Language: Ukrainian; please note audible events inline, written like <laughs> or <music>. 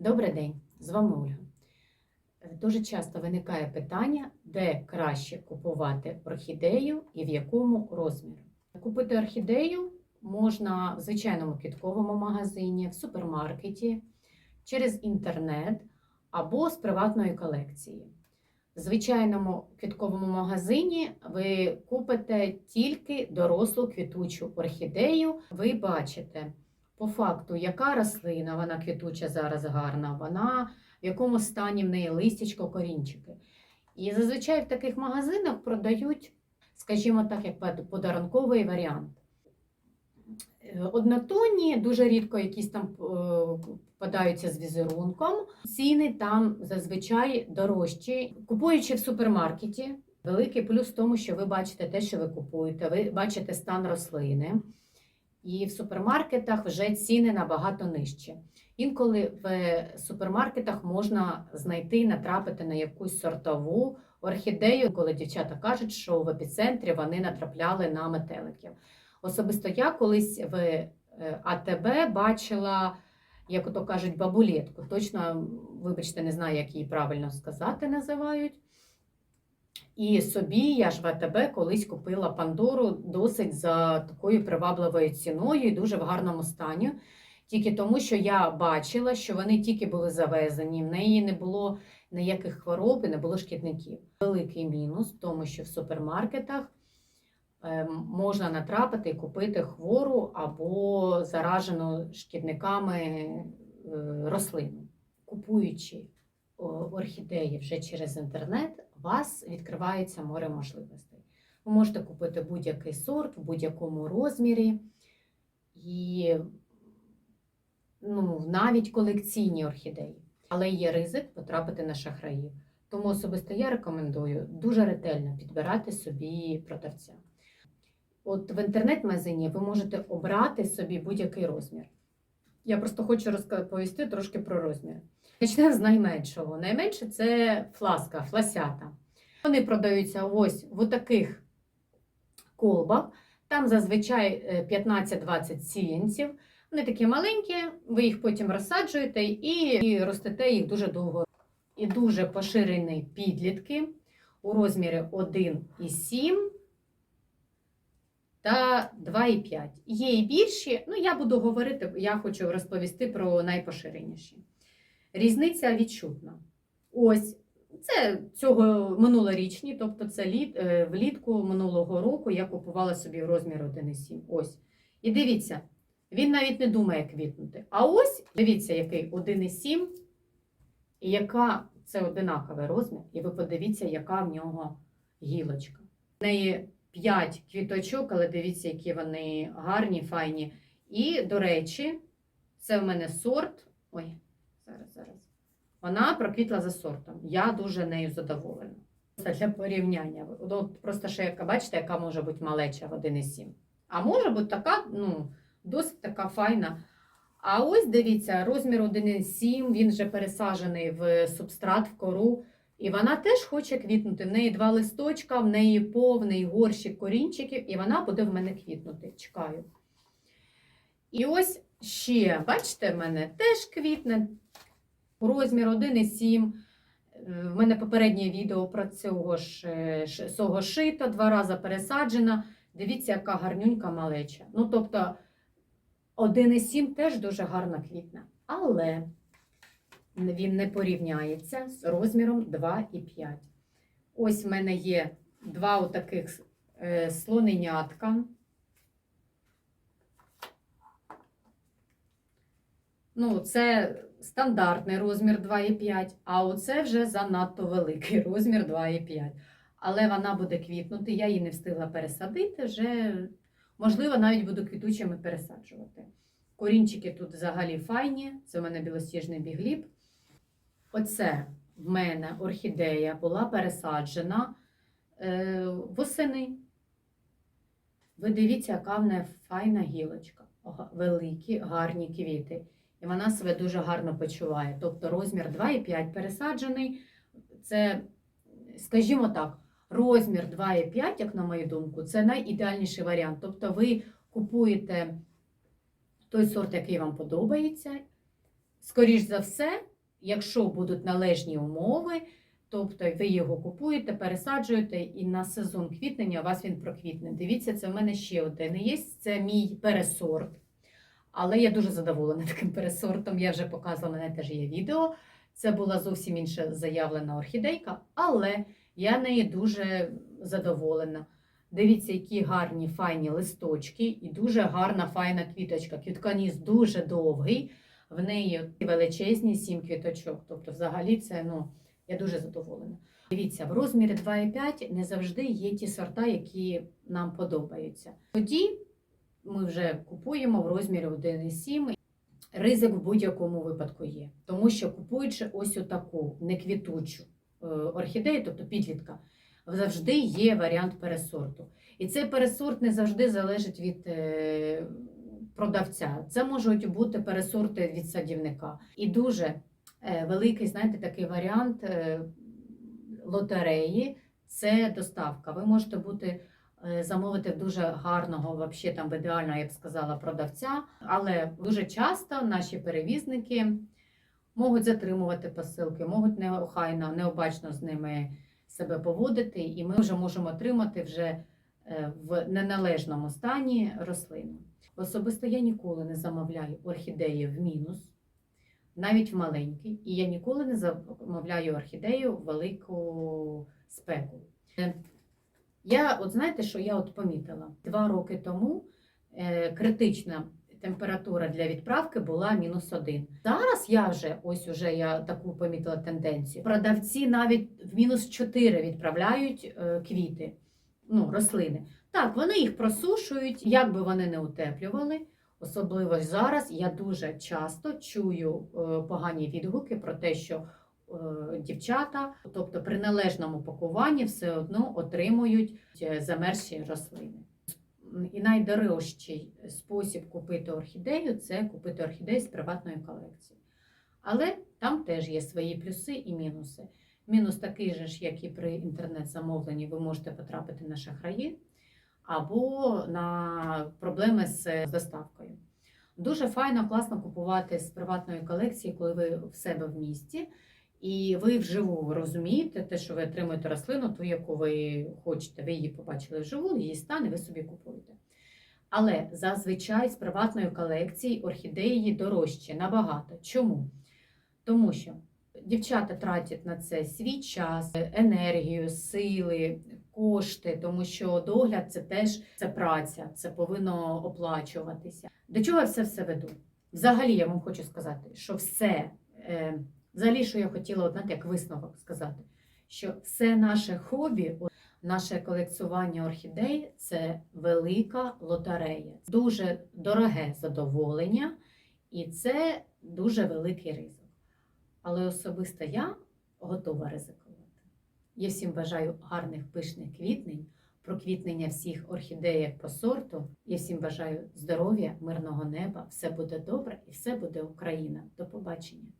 Добрий день, з вами Ольга. Е, Дуже часто виникає питання, де краще купувати орхідею і в якому розмірі. Купити орхідею можна в звичайному квітковому магазині, в супермаркеті, через інтернет або з приватної колекції. В звичайному квітковому магазині ви купите тільки дорослу квітучу орхідею. Ви бачите по факту, яка рослина, вона квітуча зараз гарна, вона в якому стані в неї листячко, корінчики. І зазвичай в таких магазинах продають, скажімо так, як подарунковий варіант. Е, Однотонні, дуже рідко якісь там е, попадаються з візерунком. Ціни там зазвичай дорожчі. Купуючи в супермаркеті, великий плюс в тому, що ви бачите те, що ви купуєте, ви бачите стан рослини. І в супермаркетах вже ціни набагато нижчі. Інколи в супермаркетах можна знайти, натрапити на якусь сортову орхідею, коли дівчата кажуть, що в епіцентрі вони натрапляли на метеликів. Особисто я колись в е, АТБ бачила, як ото кажуть, бабулетку. Точно, вибачте, не знаю, як її правильно сказати називають. І собі я ж в АТБ колись купила Пандору досить за такою привабливою ціною і дуже в гарному стані. Тільки тому, що я бачила, що вони тільки були завезені, в неї не було ніяких хвороб і не було шкідників. Великий мінус в тому, що в супермаркетах е, можна натрапити і купити хвору або заражену шкідниками е, рослину. Купуючи орхідеї вже через інтернет, вас відкривається море можливостей. Ви можете купити будь-який сорт в будь-якому розмірі. І ну, навіть колекційні орхідеї. Але є ризик потрапити на шахраїв. Тому особисто я рекомендую дуже ретельно підбирати собі продавця. От в інтернет-магазині ви можете обрати собі будь-який розмір. Я просто хочу розповісти трошки про розмір. Почнемо з найменшого. Найменше це фласка, фласята. Вони продаються ось в таких колбах. Там зазвичай е, 15-20 сіянців. Вони такі маленькі, ви їх потім розсаджуєте і ростете їх дуже довго. І дуже поширені підлітки у розмірі 1,7 та 2,5. Є і більші, ну я буду говорити, я хочу розповісти про найпоширеніші. Різниця відчутна. Ось це цього минулорічні, тобто це літ, е, влітку минулого року я купувала собі в розмір 1,7. Ось. І дивіться, він навіть не думає квітнути. А ось дивіться, який 1,7, і яка це одинаковий розмір, і ви подивіться, яка в нього гілочка. В неї 5 квіточок, але дивіться, які вони гарні, файні. І, до речі, це в мене сорт. Ой, зараз, зараз. Вона проквітла за сортом. Я дуже нею задоволена. Це для порівняння. От Просто ще, яка, бачите, яка може бути малеча в 1,7. А може бути така, ну, досить така файна. А ось дивіться, розмір 1,7, він вже пересаджений в субстрат, в кору. І вона теж хоче квітнути. В неї два листочка, в неї повний горщик корінчиків, і вона буде в мене квітнути. Чекаю. І ось ще, бачите, в мене теж квітне. Розмір 1,7. В мене попереднє відео про цього ж е, цього шито, два рази пересаджена. Дивіться, яка гарнюнька малеча. Ну, тобто, 1,7 теж дуже гарна квітна. Але він не порівняється з розміром 2,5. Ось в мене є два отаких е, слоненятка. Ну, це стандартний розмір 2,5, а оце вже занадто великий <laughs> розмір 2,5. Але вона буде квітнути, я її не встигла пересадити, вже, можливо, навіть буду квітучими пересаджувати. Корінчики тут взагалі файні, це в мене білосніжний бігліб. Оце в мене орхідея була пересаджена е, восени. Ви дивіться, яка в неї файна гілочка, великі, гарні квіти. І вона себе дуже гарно почуває. Тобто розмір 2,5 пересаджений. Це, скажімо так, розмір 2,5, як на мою думку, це найідеальніший варіант. Тобто ви купуєте той сорт, який вам подобається, скоріш за все, якщо будуть належні умови, тобто ви його купуєте, пересаджуєте, і на сезон квітнення у вас він проквітне. Дивіться, це в мене ще один є. Це мій пересорт. Але я дуже задоволена таким пересортом. Я вже показувала, мене теж є відео. Це була зовсім інша заявлена орхідейка, але я нею дуже задоволена. Дивіться, які гарні файні листочки і дуже гарна файна квіточка. Квітканіс дуже довгий, в неї величезні сім квіточок. Тобто, взагалі, це ну, я дуже задоволена. Дивіться, в розмірі 2,5 не завжди є ті сорта, які нам подобаються. Тоді ми вже купуємо в розмірі 1,7. Ризик в будь-якому випадку є, тому що купуючи ось отаку неквітучу е, орхідею, тобто підлітка, завжди є варіант пересорту. І цей пересорт не завжди залежить від е, продавця. Це можуть бути пересорти від садівника. І дуже е, великий, знаєте, такий варіант лотереї це доставка. Ви можете бути замовити дуже гарного, вообще там ідеального, я б сказала, продавця. Але дуже часто наші перевізники можуть затримувати посилки, можуть неохайно, необачно з ними себе поводити, і ми вже можемо отримати вже е, в неналежному стані рослину. Особисто я ніколи не замовляю орхідеї в мінус, навіть в маленький, і я ніколи не замовляю орхідею в велику спеку. Я, от знаєте, що я от помітила? Два роки тому е, критична температура для відправки була мінус один. Зараз я вже ось уже я таку помітила тенденцію. Продавці навіть в мінус 4 відправляють е, квіти, ну, рослини. Так, вони їх просушують, як би вони не утеплювали. Особливо зараз я дуже часто чую е, погані відгуки про те, що дівчата, тобто при належному пакуванні, все одно отримують е, замерзші рослини. І найдорожчий спосіб купити орхідею це купити орхідею з приватної колекції. Але там теж є свої плюси і мінуси. Мінус такий же ж, як і при інтернет-замовленні, ви можете потрапити на шахраї або на проблеми з доставкою. Дуже файно, класно купувати з приватної колекції, коли ви в себе в місті, і ви вживу розумієте те, що ви отримуєте рослину, ту, яку ви хочете. Ви її побачили вживу, її стан, і ви собі купуєте. Але зазвичай з приватної колекції орхідеї дорожчі набагато. Чому? Тому що дівчата тратять на це свій час, енергію, сили, кошти, тому що догляд це теж це праця, це повинно оплачуватися. До чого я це все веду? Взагалі, я вам хочу сказати, що все, е, взагалі, що я хотіла, от, знаєте, як висновок сказати, що все наше хобі, наше колекціювання орхідей це велика лотерея, дуже дороге задоволення, і це дуже великий ризик. Але особисто я готова ризикувати. Я всім бажаю гарних пишних квітнень, проквітнення всіх орхідеїв по сорту. Я всім бажаю здоров'я, мирного неба, все буде добре і все буде Україна. До побачення!